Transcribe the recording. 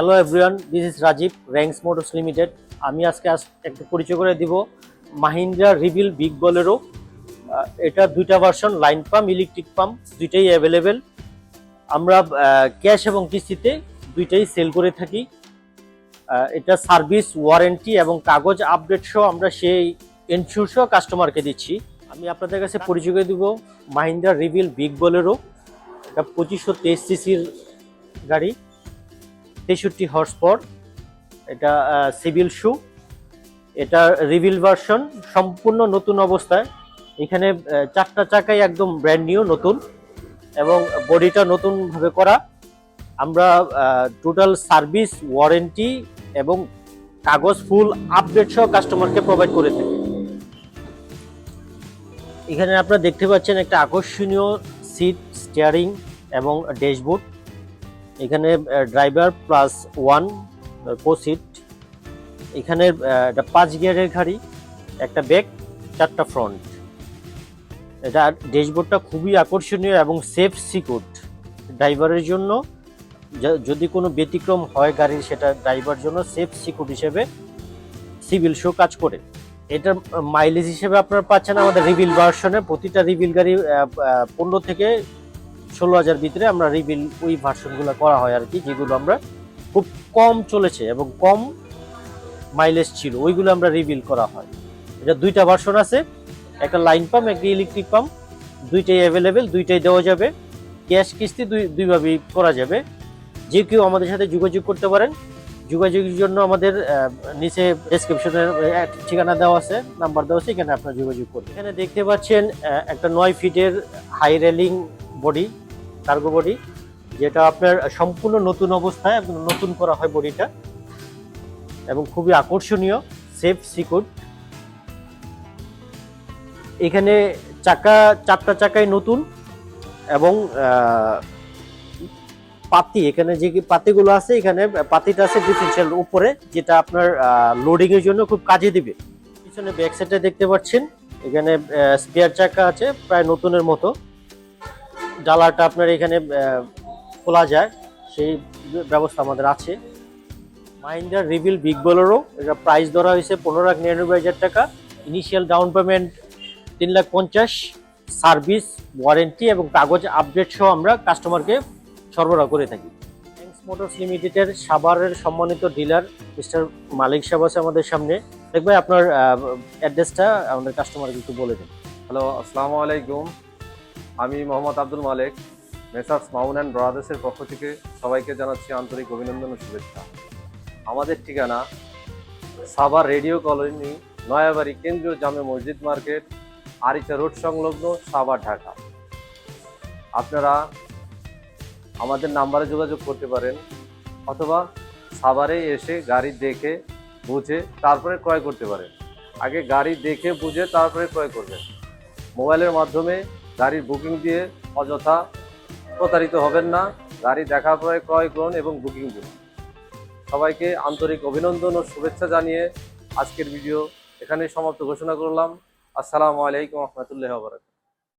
Hello everyone this is Rajib Rangs motors limited আমি আজকে একটু পরিচয় করে দিব মাহিন্দ্রা রিভিল বিগ বলেরো। এটা দুইটা version line pump electric pump দুইটাই অ্যাভেলেবেল আমরা ক্যাশ এবং কিস্তিতে দুইটাই সেল করে থাকি। এটা সার্ভিস ওয়ারেন্টি এবং কাগজ আপডেট সহ আমরা সেই ইনস্যুর সহ কাস্টমারকে দিচ্ছি। আমি আপনাদের কাছে পরিচয় করে দিব মাহিন্দ্রা রিভিল বিগ বলেরো। এটা পঁচিশশো তেইশ সিসির গাড়ি। তেষট্টি হর্স পর এটা সিভিল শু এটা রিভিল ভার্সন সম্পূর্ণ নতুন অবস্থায়। এখানে চারটা চাকাই একদম ব্র্যান্ড নিউ নতুন, এবং বডিটা নতুনভাবে করা। আমরা টোটাল সার্ভিস ওয়ারেন্টি এবং কাগজ ফুল আপডেট সহ কাস্টমারকে প্রোভাইড করে থাকি। এখানে আপনারা দেখতে পাচ্ছেন একটা আকর্ষণীয় সিট স্টিয়ারিং এবং ড্যাশবোর্ড এখানে ড্রাইভার প্লাস ওয়ান সিট এখানে একটা পাঁচ গিয়ারের গাড়ি, একটা ব্যাগ চারটা ফ্রন্ট এটা ড্যাশবোর্ডটা খুবই আকর্ষণীয় এবং সেফ সিকিউর ড্রাইভারের জন্য যদি কোনো ব্যতিক্রম হয় গাড়ির, সেটা ড্রাইভার জন্য সেফ সিকিউর হিসেবে সিভিল শো কাজ করে। এটার মাইলেজ হিসেবে আপনারা পাচ্ছেন আমাদের রিভিল ভার্সনে প্রতিটা রিভিল গাড়ি পনেরো থেকে ষোলো হাজার ভিতরে আমরা রিভিল ওই ভার্সনগুলো করা হয় আর কি, যেগুলো আমরা খুব কম চলেছে এবং কম মাইলেজ ছিল, ওইগুলো আমরা রিভিল করা হয়। এটা দুইটা ভার্সন আছে, একটা লাইন পাম্প একটা ইলেকট্রিক পাম্প দুইটাই অ্যাভেলেবেল দুইটাই দেওয়া যাবে। ক্যাশ কিস্তি দুই, দুইভাবেই করা যাবে। যে কেউ আমাদের সাথে যোগাযোগ করতে পারেন, যোগাযোগের জন্য আমাদের নিচে ডেসক্রিপশনে ঠিকানা দেওয়া আছে নাম্বার দেওয়া আছে, এখানে আপনারা যোগাযোগ করবেন। এখানে দেখতে পাচ্ছেন একটা নয় ফিটের high railing body cargo body যেটা আপনার সম্পূর্ণ নতুন অবস্থায় নতুন করা হয় বডিটা এবং খুবই আকর্ষণীয় সেফ সিকিউর এখানে চাকা, চারটা চাকাই নতুন এবং পাতি, এখানে যে পাতিগুলো আছে, এখানে পাতিটা আছে ডিফারেন্সিয়াল উপরে, যেটা আপনার লোডিং এর জন্য খুব কাজে দিবে। পিছনে ব্যাক সাইডে দেখতে পাচ্ছেন, এখানে স্পেয়ার চাকা আছে, প্রায় নতুনের মতো। ডালাটা আপনার এখানে খোলা যায়। সেই ব্যবস্থা আমাদের আছে। মাইন্ডার রিভিল বিগ বোলেরো, এটা প্রাইস ধরা হয়েছে পনেরো লাখ নিরানব্বই হাজার টাকা। ইনিশিয়াল ডাউন পেমেন্ট তিন লাখ পঞ্চাশ। সার্ভিস ওয়ারেন্টি এবং কাগজ আপডেট সহ আমরা কাস্টমারকে সরবরাহ করে থাকি। থ্যাংকস মোটরস লিমিটেডের সাভারের সম্মানিত ডিলার মিস্টার মালিক সাহেব আছে আমাদের সামনে। দেখবে আপনার অ্যাড্রেসটা আমাদের কাস্টমারকে একটু বলে দিন। হ্যালো আসসালামু আলাইকুম। আমি মোহাম্মদ আব্দুল মালেক, মেসার্স মাউন অ্যান্ড ব্রাদার্সের পক্ষ থেকে সবাইকে জানাচ্ছি আন্তরিক অভিনন্দন ও শুভেচ্ছা। আমাদের ঠিকানা সাভার রেডিও কলোনি, নয়াবাড়ি কেন্দ্রীয় জামে মসজিদ মার্কেট, আরিচা রোড সংলগ্ন সাভার ঢাকা। আপনারা আমাদের নাম্বারে যোগাযোগ করতে পারেন অথবা সাভারে এসে গাড়ি দেখে, বুঝে তারপরে ক্রয় করতে পারেন। আগে গাড়ি দেখে, বুঝে তারপরে ক্রয় করবেন। মোবাইলের মাধ্যমে গাড়ির বুকিং দিয়ে অযথা প্রতারিত হবেন না। গাড়ি দেখার পরে ক্রয় করুন এবং বুকিং দিন সবাইকে আন্তরিক অভিনন্দন ও শুভেচ্ছা জানিয়ে আজকের ভিডিও এখানে সমাপ্ত ঘোষণা করলাম। আসসালামু আলাইকুম রহমতুল্লাহ বারকাত